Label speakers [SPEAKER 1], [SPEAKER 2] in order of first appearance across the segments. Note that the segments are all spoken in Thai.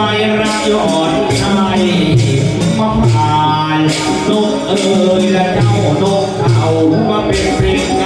[SPEAKER 1] ไายรักยอดชายมาผ่านนกเอ๋ยและเจ้านกเขามาเป็นเพลง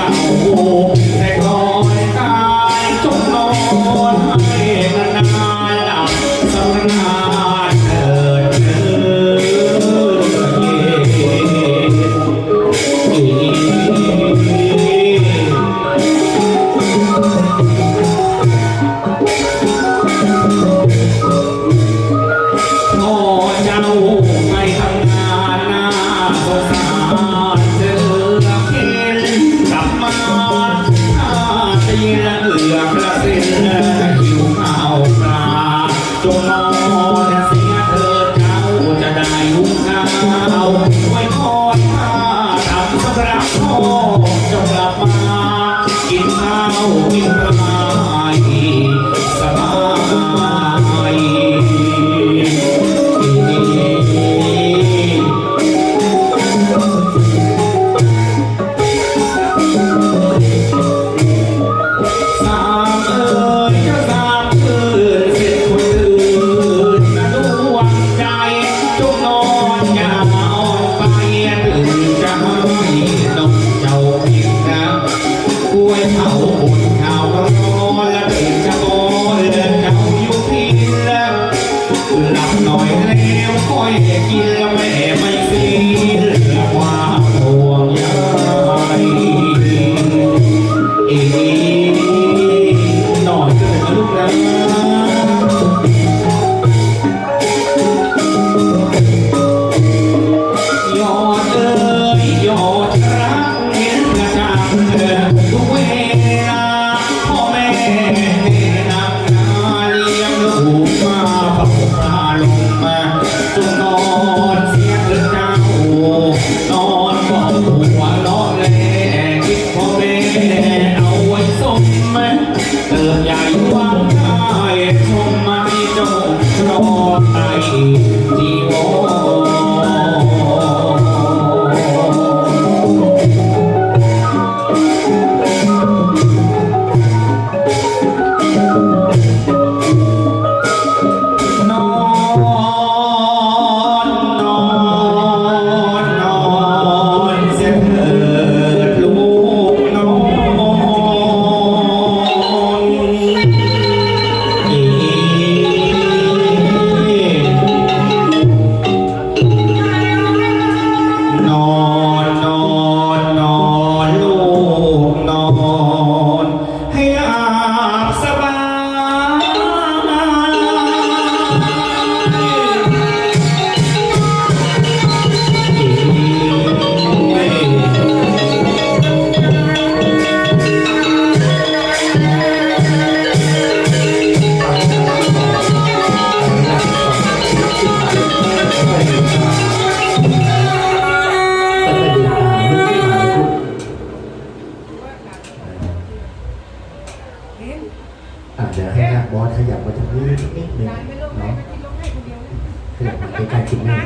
[SPEAKER 1] ายการคุ
[SPEAKER 2] ณแม่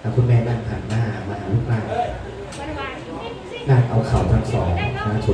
[SPEAKER 2] แล้วคุณแม่นั่งหันหน้ามาหาลูกหน้า
[SPEAKER 3] นั่
[SPEAKER 2] งเอาเข่าทั้งสองนะชน